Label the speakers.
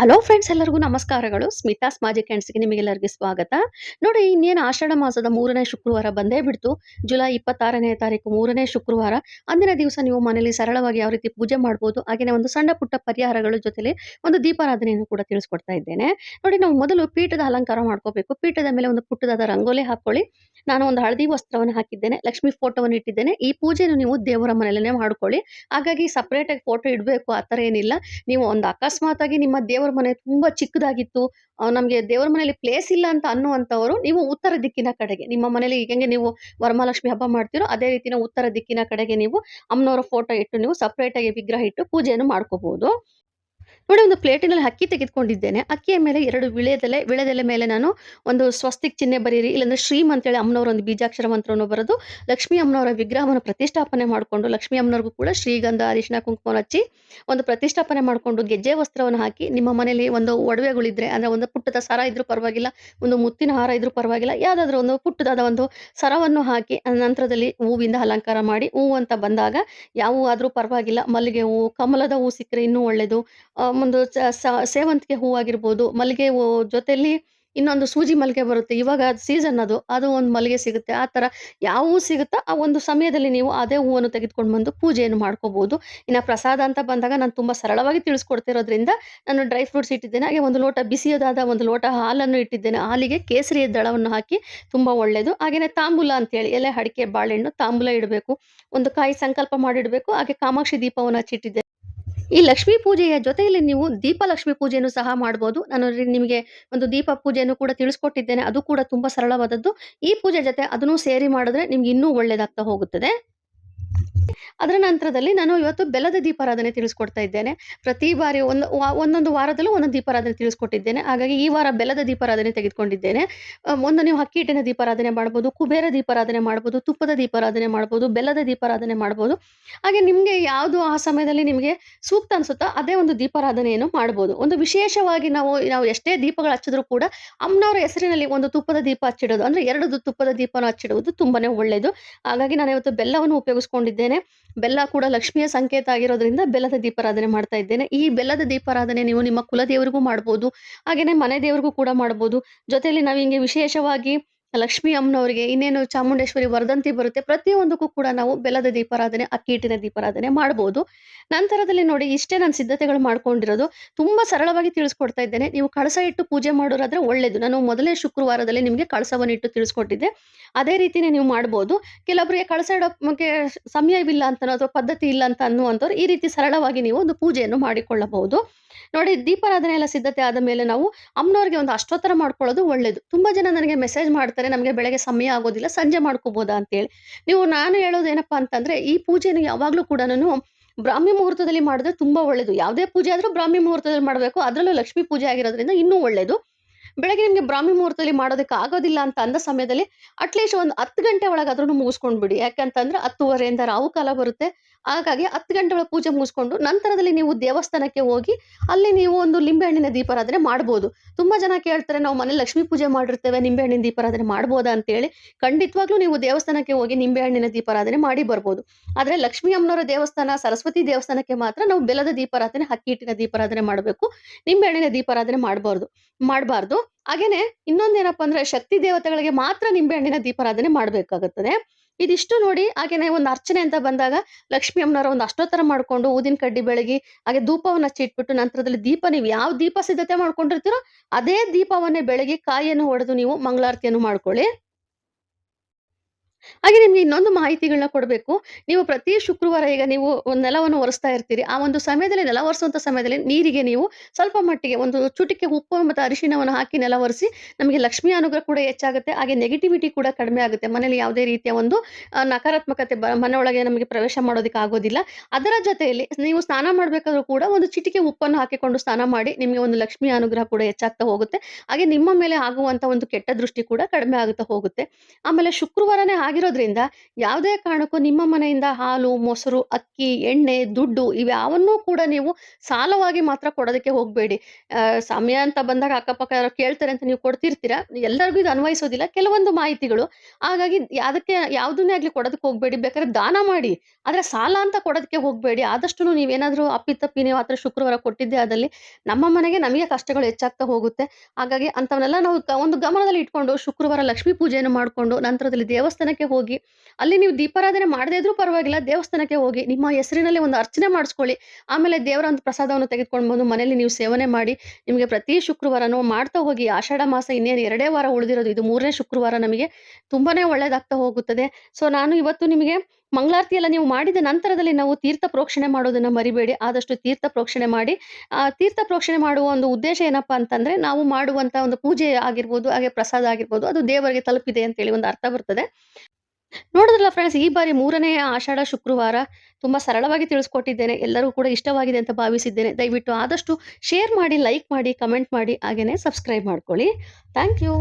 Speaker 1: Hello friends, ಎಲ್ಲರಿಗೂ ನಮಸ್ಕಾರಗಳು. Smitha's magic ಹ್ಯಾಂಡ್ಸ್ಗೆ ನಿಮಗೆಲ್ಲರಿಗೂ ಸ್ವಾಗತ. ನೋಡಿ, ಇನ್ನೇನು ಆಷಾಢ ಮಾಸದ ಮೂರನೇ ಶುಕ್ರವಾರ ಬಂದೇ ಬಿಡ್ತು. ಜುಲೈ ಇಪ್ಪತ್ತಾರನೇ ತಾರೀಕು ಮೂರನೇ ಶುಕ್ರವಾರ. ಅಂದಿನ ದಿವಸ ನೀವು ಮನೆಯಲ್ಲಿ ಸರಳವಾಗಿ ಯಾವ ರೀತಿ ಪೂಜೆ ಮಾಡ್ಬೋದು ಹಾಗೆಯೇ ಒಂದು ಸಣ್ಣ ಪುಟ್ಟ ಪರಿಹಾರಗಳ ಜೊತೆಲಿ ಒಂದು ದೀಪಾರಾಧನೆಯನ್ನು ಕೂಡ ತಿಳಿಸ್ಕೊಡ್ತಾ ಇದ್ದೇನೆ. ನೋಡಿ, ನಾವು ಮೊದಲು ಪೀಠದ ಅಲಂಕಾರ ಮಾಡ್ಕೋಬೇಕು. ಪೀಠದ ಮೇಲೆ ಒಂದು ಪುಟ್ಟದಾದ ರಂಗೋಲಿ ಹಾಕೊಳ್ಳಿ ನಾನು ಒಂದು ಹಳದಿ ವಸ್ತ್ರವನ್ನು ಹಾಕಿದ್ದೇನೆ, ಲಕ್ಷ್ಮಿ ಫೋಟೋವನ್ನು ಇಟ್ಟಿದ್ದೇನೆ. ಈ ಪೂಜೆಯನ್ನು ನೀವು ದೇವರ ಮನೆಯಲ್ಲೇ ಮಾಡ್ಕೊಳ್ಳಿ. ಹಾಗಾಗಿ ಸಪ್ರೇಟಾಗಿ ಫೋಟೋ ಇಡಬೇಕು, ಆ ಥರ ಏನಿಲ್ಲ. ನೀವು ಒಂದು ಅಕಸ್ಮಾತ್ ಆಗಿ ನಿಮ್ಮ ದೇವರ ಮನೆ ತುಂಬಾ ಚಿಕ್ಕದಾಗಿತ್ತು. ನಮಗೆ ದೇವರ ಮನೆಯಲ್ಲಿ ಪ್ಲೇಸ್ ಇಲ್ಲ ಅಂತ ಅನ್ನುವಂಥವ್ರು ನೀವು ಉತ್ತರ ದಿಕ್ಕಿನ ಕಡೆಗೆ, ನಿಮ್ಮ ಮನೇಲಿ ಹೆಂಗೆ ನೀವು ವರಮಹಾಲಕ್ಷ್ಮಿ ಹಬ್ಬ ಮಾಡ್ತೀರೋ ಅದೇ ರೀತಿನ ಉತ್ತರ ದಿಕ್ಕಿನ ಕಡೆಗೆ ನೀವು ಅಮ್ಮನವರ ಫೋಟೋ ಇಟ್ಟು ನೀವು ಸಪ್ರೇಟ್ ಆಗಿ ವಿಗ್ರಹ ಇಟ್ಟು ಪೂಜೆಯನ್ನು ಮಾಡ್ಕೋಬಹುದು ನೋಡಿ ಒಂದು ಪ್ಲೇಟಿನಲ್ಲಿ ಅಕ್ಕಿ ತೆಗೆದುಕೊಂಡಿದ್ದೇನೆ. ಅಕ್ಕಿಯ ಮೇಲೆ ಎರಡು ವಿಳೆದೆಲೆ ವಿಳೆದೆಲೆ ಮೇಲೆ ನಾನು ಒಂದು ಸ್ವಸ್ತಿಕ್ ಚಿಹ್ನೆ ಬರೀರಿ ಇಲ್ಲಂದ್ರೆ ಶ್ರೀಮ್ ಅಂತೇಳಿ ಅಮ್ಮನವರ ಒಂದು ಬೀಜಾಕ್ಷರ ಮಂತ್ರವನ್ನು ಬರೆದು ಲಕ್ಷ್ಮೀ ಅಮ್ಮನವರ ವಿಗ್ರಹವನ್ನು ಪ್ರತಿಷ್ಠಾಪನೆ ಮಾಡಿಕೊಂಡು ಲಕ್ಷ್ಮೀ ಅಮ್ಮನವ್ರಿಗೂ ಕೂಡ ಶ್ರೀಗಂಧ ಅರಿಶಿನ ಕುಂಕುಮ ಹಚ್ಚಿ ಒಂದು ಪ್ರತಿಷ್ಠಾಪನೆ ಮಾಡಿಕೊಂಡು ಗೆಜ್ಜೆ ವಸ್ತ್ರವನ್ನು ಹಾಕಿ ನಿಮ್ಮ ಮನೆಯಲ್ಲಿ ಒಂದು ಒಡವೆಗಳಿದ್ರೆ, ಅಂದ್ರೆ ಒಂದು ಪುಟ್ಟದ ಸರ ಇದ್ರೂ ಪರವಾಗಿಲ್ಲ, ಒಂದು ಮುತ್ತಿನ ಹಾರ ಇದ್ರೂ ಪರವಾಗಿಲ್ಲ, ಯಾವುದಾದ್ರೂ ಒಂದು ಪುಟ್ಟದಾದ ಒಂದು ಸರವನ್ನು ಹಾಕಿ ನಂತರದಲ್ಲಿ ಹೂವಿಂದ ಅಲಂಕಾರ ಮಾಡಿ ಹೂವು ಅಂತ ಬಂದಾಗ ಯಾವ ಆದರೂ ಪರವಾಗಿಲ್ಲ, ಮಲ್ಲಿಗೆ ಹೂವು, ಕಮಲದ ಹೂ ಸಿಕ್ಕರೆ ಇನ್ನೂ ಒಳ್ಳೆಯದು ಒಂದು ಸೇವಂತಿಗೆ ಹೂ ಆಗಿರ್ಬೋದು, ಮಲ್ಲಿಗೆ ಹೂ ಜೊತೆಲಿ ಇನ್ನೊಂದು ಸೂಜಿ ಮಲ್ಲಿಗೆ ಬರುತ್ತೆ. ಇವಾಗ ಸೀಸನ್ ಅದು ಅದು ಒಂದು ಮಲ್ಲಿಗೆ ಸಿಗುತ್ತೆ. ಆ ಥರ ಯಾವ ಹೂ ಸಿಗುತ್ತೋ ಆ ಒಂದು ಸಮಯದಲ್ಲಿ ನೀವು ಅದೇ ಹೂವನ್ನು ತೆಗೆದುಕೊಂಡು ಬಂದು ಪೂಜೆಯನ್ನು ಮಾಡ್ಕೋಬಹುದು ಇನ್ನು ಪ್ರಸಾದ ಅಂತ ಬಂದಾಗ ನಾನು ತುಂಬ ಸರಳವಾಗಿ ತಿಳಿಸ್ಕೊಡ್ತಿರೋದ್ರಿಂದ ನಾನು ಡ್ರೈ ಫ್ರೂಟ್ಸ್ ಇಟ್ಟಿದ್ದೇನೆ, ಹಾಗೆ ಒಂದು ಲೋಟ ಬಿಸಿಯಾದ ಒಂದು ಲೋಟ ಹಾಲನ್ನು ಇಟ್ಟಿದ್ದೇನೆ. ಹಾಲಿಗೆ ಕೇಸರಿಯ ದಳವನ್ನು ಹಾಕಿ ತುಂಬ ಒಳ್ಳೆಯದು. ಹಾಗೆಯೇ ತಾಂಬೂಲ ಅಂತೇಳಿ, ಎಲೆ, ಅಡಿಕೆ, ಬಾಳೆಹಣ್ಣು ತಾಂಬೂಲ ಇಡಬೇಕು. ಒಂದು ಕಾಯಿ ಸಂಕಲ್ಪ ಮಾಡಿಡಬೇಕು. ಹಾಗೆ ಕಾಮಾಕ್ಷಿ ದೀಪವನ್ನು ಹಚ್ಚಿಟ್ಟಿದ್ದೆ. ಈ ಲಕ್ಷ್ಮೀ ಪೂಜೆಯ ಜೊತೆಯಲ್ಲಿ ನೀವು ದೀಪ ಲಕ್ಷ್ಮಿ ಪೂಜೆಯನ್ನು ಸಹ ಮಾಡ್ಬೋದು. ನಾನು ನಿಮಗೆ ಒಂದು ದೀಪ ಪೂಜೆಯನ್ನು ಕೂಡ ತಿಳಿಸ್ಕೊಟ್ಟಿದ್ದೇನೆ. ಅದು ಕೂಡ ತುಂಬಾ ಸರಳವಾದದ್ದು. ಈ ಪೂಜೆ ಜೊತೆ ಅದನ್ನು ಸೇರಿ ಮಾಡಿದ್ರೆ ನಿಮ್ಗೆ ಇನ್ನೂ ಒಳ್ಳೇದಾಗ್ತಾ ಹೋಗುತ್ತದೆ. ಅದರ ನಂತರದಲ್ಲಿ ನಾನು ಇವತ್ತು ಬೆಲ್ಲದ ದೀಪಾರಾಧನೆ ತಿಳಿಸ್ಕೊಡ್ತಾ ಇದ್ದೇನೆ. ಪ್ರತಿ ಬಾರಿ ಒಂದು ಒಂದೊಂದು ವಾರದಲ್ಲೂ ಒಂದೊಂದು ದೀಪಾರಾಧನೆ ತಿಳಿಸ್ಕೊಟ್ಟಿದ್ದೇನೆ. ಹಾಗಾಗಿ ಈ ವಾರ ಬೆಲ್ಲದ ದೀಪಾರಾಧನೆ ತೆಗೆದುಕೊಂಡಿದ್ದೇನೆ. ಒಂದು ನೀವು ಅಕ್ಕಿ ಹಿಟ್ಟಿನ ದೀಪಾರಾಧನೆ ಮಾಡ್ಬೋದು, ಕುಬೇರ ದೀಪಾರಾಧನೆ ಮಾಡ್ಬೋದು, ತುಪ್ಪದ ದೀಪಾರಾಧನೆ ಮಾಡ್ಬೋದು, ಬೆಲ್ಲದ ದೀಪಾರಾಧನೆ ಮಾಡ್ಬೋದು. ಹಾಗೆ ನಿಮಗೆ ಯಾವುದು ಆ ಸಮಯದಲ್ಲಿ ನಿಮಗೆ ಸೂಕ್ತ ಅನ್ಸುತ್ತೋ ಅದೇ ಒಂದು ದೀಪಾರಾಧನೆಯನ್ನು ಮಾಡ್ಬೋದು. ಒಂದು ವಿಶೇಷವಾಗಿ ನಾವು ನಾವು ಎಷ್ಟೇ ದೀಪಗಳು ಹಚ್ಚಿದ್ರು ಕೂಡ ಅಮ್ಮನವರ ಹೆಸರಿನಲ್ಲಿ ಒಂದು ತುಪ್ಪದ ದೀಪ ಹಚ್ಚಿಡೋದು. ಅಂದ್ರೆ ಎರಡು ತುಪ್ಪದ ದೀಪನ ಹಚ್ಚಿಡುವುದು ತುಂಬಾನೇ ಒಳ್ಳೆಯದು ಹಾಗಾಗಿ ನಾನು ಇವತ್ತು ಬೆಲ್ಲವನ್ನು ಉಪಯೋಗಿಸ್ಕೊಂಡಿದ್ದೇನೆ. ಬೆಲ್ಲ ಕೂಡ ಲಕ್ಷ್ಮಿಯ ಸಂಕೇತ ಆಗಿರೋದ್ರಿಂದ ಬೆಲ್ಲದ ದೀಪಾರಾಧನೆ ಮಾಡ್ತಾ ಇದ್ದೇನೆ. ಈ ಬೆಲ್ಲದ ದೀಪಾರಾಧನೆ ನೀವು ನಿಮ್ಮ ಕುಲದೇವರಿಗೂ ಮಾಡ್ಬೋದು, ಹಾಗೇನೆ ಮನೆ ದೇವರಿಗೂ ಕೂಡ ಮಾಡ್ಬೋದು. ಜೊತೆಯಲ್ಲಿ ನಾವು ಹಿಂಗೆ ವಿಶೇಷವಾಗಿ ಲಕ್ಷ್ಮೀ ಅಮ್ಮನವರಿಗೆ ಇನ್ನೇನು ಚಾಮುಂಡೇಶ್ವರಿ ವರ್ಧಂತಿ ಬರುತ್ತೆ, ಪ್ರತಿಯೊಂದಕ್ಕೂ ಕೂಡ ನಾವು ಬೆಲ್ಲದ ದೀಪಾರಾಧನೆ ಅಕ್ಕಿ ಹಿಟ್ಟಿನ ದೀಪಾರಾಧನೆ ಮಾಡ್ಬೋದು. ನಂತರದಲ್ಲಿ ನೋಡಿ, ಇಷ್ಟೇ ನಾನು ಸಿದ್ಧತೆಗಳು ಮಾಡ್ಕೊಂಡಿರೋದು. ತುಂಬಾ ಸರಳವಾಗಿ ತಿಳಿಸ್ಕೊಡ್ತಾ ಇದ್ದೇನೆ. ನೀವು ಕಳಸ ಇಟ್ಟು ಪೂಜೆ ಮಾಡೋರಾದ್ರೆ ಒಳ್ಳೇದು. ನಾನು ಮೊದಲೇ ಶುಕ್ರವಾರದಲ್ಲಿ ನಿಮಗೆ ಕಳಸವನ್ನು ಇಟ್ಟು ತಿಳಿಸ್ಕೊಟ್ಟಿದ್ದೆ. ಅದೇ ರೀತಿನೇ ನೀವು ಮಾಡ್ಬೋದು. ಕೆಲವೊಬ್ಬರಿಗೆ ಕಳಸ ಇಡೋಕ್ಕೆ ಸಮಯವಿಲ್ಲ ಅಂತನೋ ಅಥವಾ ಪದ್ಧತಿ ಇಲ್ಲ ಅಂತ ಅನ್ನುವಂಥವ್ರು ಈ ರೀತಿ ಸರಳವಾಗಿ ನೀವು ಒಂದು ಪೂಜೆಯನ್ನು ಮಾಡಿಕೊಳ್ಳಬಹುದು. ನೋಡಿ, ದೀಪಾರಾಧನೆ ಎಲ್ಲ ಸಿದ್ಧತೆ ಆದ ಮೇಲೆ ನಾವು ಅಮ್ಮನವ್ರಿಗೆ ಒಂದು ಅಷ್ಟೋತ್ತರ ಮಾಡ್ಕೊಳ್ಳೋದು ಒಳ್ಳೇದು. ತುಂಬಾ ಜನ ನನಗೆ ಮೆಸೇಜ್ ಮಾಡ್ತಾರೆ. ನಮಗೆ ಬೆಳಗ್ಗೆ ಸಮಯ ಆಗೋದಿಲ್ಲ, ಸಂಜೆ ಮಾಡ್ಕೋಬೋದಾ ಅಂತೇಳಿ. ನೀವು, ನಾನು ಹೇಳೋದು ಏನಪ್ಪಾ ಅಂತಂದ್ರೆ, ಈ ಪೂಜೆನ ಯಾವಾಗಲೂ ಕೂಡ ನಾನು ಬ್ರಾಹ್ಮಿ ಮುಹೂರ್ತದಲ್ಲಿ ಮಾಡಿದ್ರೆ ತುಂಬಾ ಒಳ್ಳೇದು. ಯಾವುದೇ ಪೂಜೆ ಆದ್ರೂ ಬ್ರಾಹ್ಮಿ ಮುಹೂರ್ತದಲ್ಲಿ ಮಾಡಬೇಕು. ಅದರಲ್ಲೂ ಲಕ್ಷ್ಮೀ ಪೂಜೆ ಆಗಿರೋದ್ರಿಂದ ಇನ್ನೂ ಒಳ್ಳೇದು. ಬೆಳಗ್ಗೆ ನಿಮಗೆ ಬ್ರಾಹ್ಮಿ ಮುಹೂರ್ತದಲ್ಲಿ ಮಾಡೋದಕ್ಕೆ ಆಗೋದಿಲ್ಲ ಅಂತ ಅಂದ ಸಮಯದಲ್ಲಿ ಅಟ್ಲೀಸ್ಟ್ ಒಂದು ಹತ್ತು ಗಂಟೆ ಒಳಗಾದ್ರೂ ಮುಗಿಸ್ಕೊಂಡು ಬಿಡಿ. ಯಾಕಂತಂದ್ರೆ ಹತ್ತುವರೆಯಿಂದ ರಾವು ಕಾಲ ಬರುತ್ತೆ. ಹಾಗಾಗಿ ಹತ್ತು ಗಂಟೆ ಒಳಗೆ ಪೂಜೆ ಮುಗಿಸ್ಕೊಂಡು ನಂತರದಲ್ಲಿ ನೀವು ದೇವಸ್ಥಾನಕ್ಕೆ ಹೋಗಿ ಅಲ್ಲಿ ನೀವು ಒಂದು ಲಿಂಬೆಹಣ್ಣಿನ ದೀಪಾರಾಧನೆ ಮಾಡ್ಬೋದು. ತುಂಬಾ ಜನ ಕೇಳ್ತಾರೆ ನಾವು ಮನೆ ಲಕ್ಷ್ಮೀ ಪೂಜೆ ಮಾಡಿರ್ತೇವೆ, ನಿಂಬೆಹಣ್ಣಿನ ದೀಪಾರಾಧನೆ ಮಾಡ್ಬೋದಾ ಅಂತೇಳಿ. ಖಂಡಿತವಾಗ್ಲೂ ನೀವು ದೇವಸ್ಥಾನಕ್ಕೆ ಹೋಗಿ ನಿಂಬೆಹಣ್ಣಿನ ದೀಪಾರಾಧನೆ ಮಾಡಿ ಬರ್ಬೋದು. ಆದರೆ ಲಕ್ಷ್ಮೀ ಅಮ್ಮನವರ ದೇವಸ್ಥಾನ, ಸರಸ್ವತಿ ದೇವಸ್ಥಾನಕ್ಕೆ ಮಾತ್ರ ನಾವು ಬೆಲ್ಲದ ದೀಪಾರಾಧನೆ ಅಕ್ಕಿ ಹಿಟ್ಟಿನ ದೀಪಾರಾಧನೆ ಮಾಡಬೇಕು. ನಿಂಬೆಹಣ್ಣಿನ ದೀಪಾರಾಧನೆ ಮಾಡಬಾರ್ದು ಮಾಡಬಾರ್ದು. ಹಾಗೇನೆ ಇನ್ನೊಂದೇನಪ್ಪ ಅಂದ್ರೆ ಶಕ್ತಿ ದೇವತೆಗಳಿಗೆ ಮಾತ್ರ ನಿಂಬೆಹಣ್ಣಿನ ದೀಪಾರಾಧನೆ ಮಾಡಬೇಕಾಗುತ್ತದೆ. ಇದಿಷ್ಟು ನೋಡಿ ಹಾಗೇನೆ ಒಂದು ಅರ್ಚನೆ ಅಂತ ಬಂದಾಗ ಲಕ್ಷ್ಮೀ ಅಮ್ಮನವರ ಒಂದು ಅಷ್ಟೋತ್ತರ ಮಾಡ್ಕೊಂಡು ಊದಿನ ಕಡ್ಡಿ ಬೆಳಗಿ ಹಾಗೆ ಧೂಪವನ್ನು ಹಚ್ಚಿ ಇಟ್ಬಿಟ್ಟು ನಂತರದಲ್ಲಿ ದೀಪ ನೀವು ಯಾವ ದೀಪ ಸಿದ್ಧತೆ ಮಾಡ್ಕೊಂಡಿರ್ತೀರೋ ಅದೇ ದೀಪವನ್ನೇ ಬೆಳಗಿ ಕಾಯಿಯನ್ನು ಹೊಡೆದು ನೀವು ಮಂಗಳಾರತಿಯನ್ನು ಮಾಡ್ಕೊಳ್ಳಿ. ಹಾಗೆ ನಿಮ್ಗೆ ಇನ್ನೊಂದು ಮಾಹಿತಿಗಳನ್ನ ಕೊಡಬೇಕು. ನೀವು ಪ್ರತಿ ಶುಕ್ರವಾರ ಈಗ ನೀವು ನೆಲವನ್ನು ಒರೆಸ್ತಾ ಇರ್ತೀರಿ. ಆ ಒಂದು ಸಮಯದಲ್ಲಿ, ನೆಲ ಒರೆಸುವಂತ ಸಮಯದಲ್ಲಿ ನೀರಿಗೆ ನೀವು ಸ್ವಲ್ಪ ಮಟ್ಟಿಗೆ ಒಂದು ಚುಟಿಕೆ ಉಪ್ಪು ಮತ್ತು ಅರಿಶಿನವನ್ನು ಹಾಕಿ ನೆಲ ಒರೆಸಿ ನಮಗೆ ಲಕ್ಷ್ಮಿ ಅನುಗ್ರಹ ಕೂಡ ಹೆಚ್ಚಾಗುತ್ತೆ. ಹಾಗೆ ನೆಗೆಟಿವಿಟಿ ಕೂಡ ಕಡಿಮೆ ಆಗುತ್ತೆ. ಮನೇಲಿ ಯಾವುದೇ ರೀತಿಯ ಒಂದು ನಕಾರಾತ್ಮಕತೆ ಮನೆಯೊಳಗೆ ನಮಗೆ ಪ್ರವೇಶ ಮಾಡೋದಕ್ಕೆ ಆಗೋದಿಲ್ಲ. ಅದರ ಜೊತೆಯಲ್ಲಿ ನೀವು ಸ್ನಾನ ಮಾಡಬೇಕಾದ್ರೂ ಕೂಡ ಒಂದು ಚಿಟಿಕೆ ಉಪ್ಪನ್ನು ಹಾಕಿಕೊಂಡು ಸ್ನಾನ ಮಾಡಿ ನಿಮಗೆ ಒಂದು ಲಕ್ಷ್ಮಿ ಅನುಗ್ರಹ ಕೂಡ ಹೆಚ್ಚಾಗ್ತಾ ಹೋಗುತ್ತೆ. ಹಾಗೆ ನಿಮ್ಮ ಮೇಲೆ ಆಗುವಂತ ಒಂದು ಕೆಟ್ಟ ದೃಷ್ಟಿ ಕೂಡ ಕಡಿಮೆ ಆಗುತ್ತಾ ಹೋಗುತ್ತೆ. ಆಮೇಲೆ ಶುಕ್ರವಾರನೇ ಆಗಿರೋದ್ರಿಂದ ಯಾವುದೇ ಕಾರಣಕ್ಕೂ ನಿಮ್ಮ ಮನೆಯಿಂದ ಹಾಲು, ಮೊಸರು, ಅಕ್ಕಿ, ಎಣ್ಣೆ, ದುಡ್ಡು ಇವ್ಯಾವನ್ನೂ ಕೂಡ ನೀವು ಸಾಲವಾಗಿ ಮಾತ್ರ ಕೊಡೋದಕ್ಕೆ ಹೋಗಬೇಡಿ. ಸಮಯ ಅಂತ ಬಂದಾಗ ಅಕ್ಕಪಕ್ಕ ಯಾರೋ ಕೇಳ್ತಾರೆ ಅಂತ ನೀವು ಕೊಡ್ತಿರ್ತೀರ. ಎಲ್ಲರಿಗೂ ಇದು ಅನ್ವಯಿಸೋದಿಲ್ಲ. ಕೆಲವೊಂದು ಮಾಹಿತಿಗಳು. ಹಾಗಾಗಿ ಅದಕ್ಕೆ ಯಾವುದನ್ನೇ ಆಗಲಿ ಕೊಡೋದಕ್ಕೆ ಹೋಗಬೇಡಿ. ಬೇಕಾದ್ರೆ ದಾನ ಮಾಡಿ. ಆದರೆ ಸಾಲ ಅಂತ ಕೊಡೋದಕ್ಕೆ ಹೋಗಬೇಡಿ. ಆದಷ್ಟು ನೀವೇನಾದರೂ ಅಪ್ಪಿತಪ್ಪಿ ನೀವು ಆ ಶುಕ್ರವಾರ ಕೊಟ್ಟಿದ್ದೆ ಆದಲ್ಲಿ ನಮ್ಮ ಮನೆಗೆ ನಮಗೆ ಕಷ್ಟಗಳು ಹೆಚ್ಚಾಗ್ತಾ ಹೋಗುತ್ತೆ. ಹಾಗಾಗಿ ಅಂಥವನ್ನೆಲ್ಲ ನಾವು ಒಂದು ಗಮನದಲ್ಲಿ ಇಟ್ಕೊಂಡು ಶುಕ್ರವಾರ ಲಕ್ಷ್ಮೀ ಪೂಜೆಯನ್ನು ಮಾಡಿಕೊಂಡು ನಂತರದಲ್ಲಿ ದೇವಸ್ಥಾನಕ್ಕೆ ಹೋಗಿ, ಅಲ್ಲಿ ನೀವು ದೀಪಾರಾಧನೆ ಮಾಡದೇ ಇದ್ರೂ ಪರವಾಗಿಲ್ಲ, ದೇವಸ್ಥಾನಕ್ಕೆ ಹೋಗಿ, ನಿಮ್ಮ ಹೆಸರಿನಲ್ಲಿ ಒಂದು ಅರ್ಚನೆ ಮಾಡಿಸ್ಕೊಳ್ಳಿ. ಆಮೇಲೆ ದೇವರ ಒಂದು ಪ್ರಸಾದವನ್ನು ತೆಗೆದುಕೊಂಡು ಬಂದು ಮನೆಯಲ್ಲಿ ನೀವು ಸೇವನೆ ಮಾಡಿ, ನಿಮಗೆ ಪ್ರತಿ ಶುಕ್ರವಾರನೂ ಮಾಡ್ತಾ ಹೋಗಿ. ಆಷಾಢ ಮಾಸ ಇನ್ನೇನು ಎರಡೇ ವಾರ ಉಳಿದಿರೋದು, ಇದು ಮೂರನೇ ಶುಕ್ರವಾರ ನಮಗೆ ತುಂಬಾನೇ ಒಳ್ಳೇದಾಗ್ತಾ ಹೋಗುತ್ತದೆ. ಸೊ ನಾನು ಇವತ್ತು ನಿಮಗೆ ಮಂಗಳಾರತಿ ಎಲ್ಲ ನೀವು ಮಾಡಿದ ನಂತರದಲ್ಲಿ ನಾವು ತೀರ್ಥ ಪ್ರೋಕ್ಷಣೆ ಮಾಡೋದನ್ನ ಮರಿಬೇಡಿ. ಆದಷ್ಟು ತೀರ್ಥ ಪ್ರೋಕ್ಷಣೆ ಮಾಡಿ. ಆ, ತೀರ್ಥ ಪ್ರೋಕ್ಷಣೆ ಮಾಡುವ ಒಂದು ಉದ್ದೇಶ ಏನಪ್ಪಾ ಅಂತಂದ್ರೆ, ನಾವು ಮಾಡುವಂತ ಒಂದು ಪೂಜೆ ಆಗಿರ್ಬೋದು, ಹಾಗೆ ಪ್ರಸಾದ ಆಗಿರ್ಬೋದು, ಅದು ದೇವರಿಗೆ ತಲುಪಿದೆ ಅಂತೇಳಿ ಒಂದು ಅರ್ಥ ಬರ್ತದೆ. ನೋಡಿದ್ರಲ್ಲ ಫ್ರೆಂಡ್ಸ್ ಈ ಬಾರಿ ಮೂರನೇ ಆಷಾಢ ಶುಕ್ರವಾರ ತುಂಬಾ ಸರಳವಾಗಿ ತಿಳಿಸ್ಕೊಟ್ಟಿದ್ದೇನೆ. ಎಲ್ಲರೂ ಕೂಡ ಇಷ್ಟವಾಗಿದೆ ಅಂತ ಭಾವಿಸಿದ್ದೇನೆ. ದಯವಿಟ್ಟು ಆದಷ್ಟು ಶೇರ್ ಮಾಡಿ ಲೈಕ್ ಮಾಡಿ ಕಮೆಂಟ್ ಮಾಡಿ ಹಾಗೆಯೇ ಸಬ್ಸ್ಕ್ರೈಬ್ ಮಾಡ್ಕೊಳ್ಳಿ. Thank you